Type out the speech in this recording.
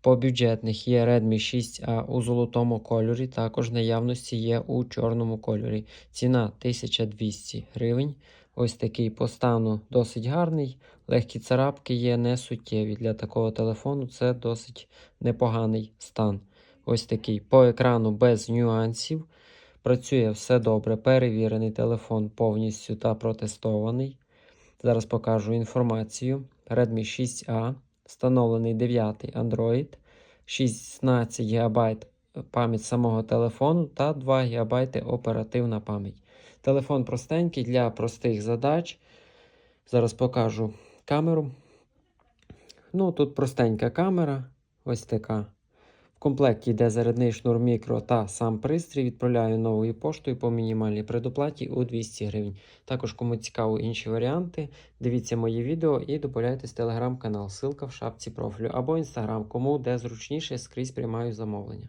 По бюджетних є Redmi 6A у золотому кольорі, також наявності є у чорному кольорі. Ціна 1200 гривень. Ось такий по стану досить гарний. Легкі царапки є не суттєві. Для такого телефону це досить непоганий стан. Ось такий по екрану без нюансів. Працює все добре. Перевірений телефон повністю та протестований. Зараз покажу інформацію. Redmi 6A, встановлений 9 Android, 16 ГБ пам'ять самого телефону та 2 ГБ оперативна пам'ять. Телефон простенький для простих задач. Зараз покажу камеру. Ну, тут простенька камера, ось така. В комплекті йде зарядний шнур мікро та сам пристрій. Відправляю новою поштою по мінімальній предоплаті у 200 гривень. Також, кому цікаво інші варіанти, дивіться мої відео і додайтесь телеграм-канал. Ссылка в шапці профілю або інстаграм, кому де зручніше скрізь приймаю замовлення.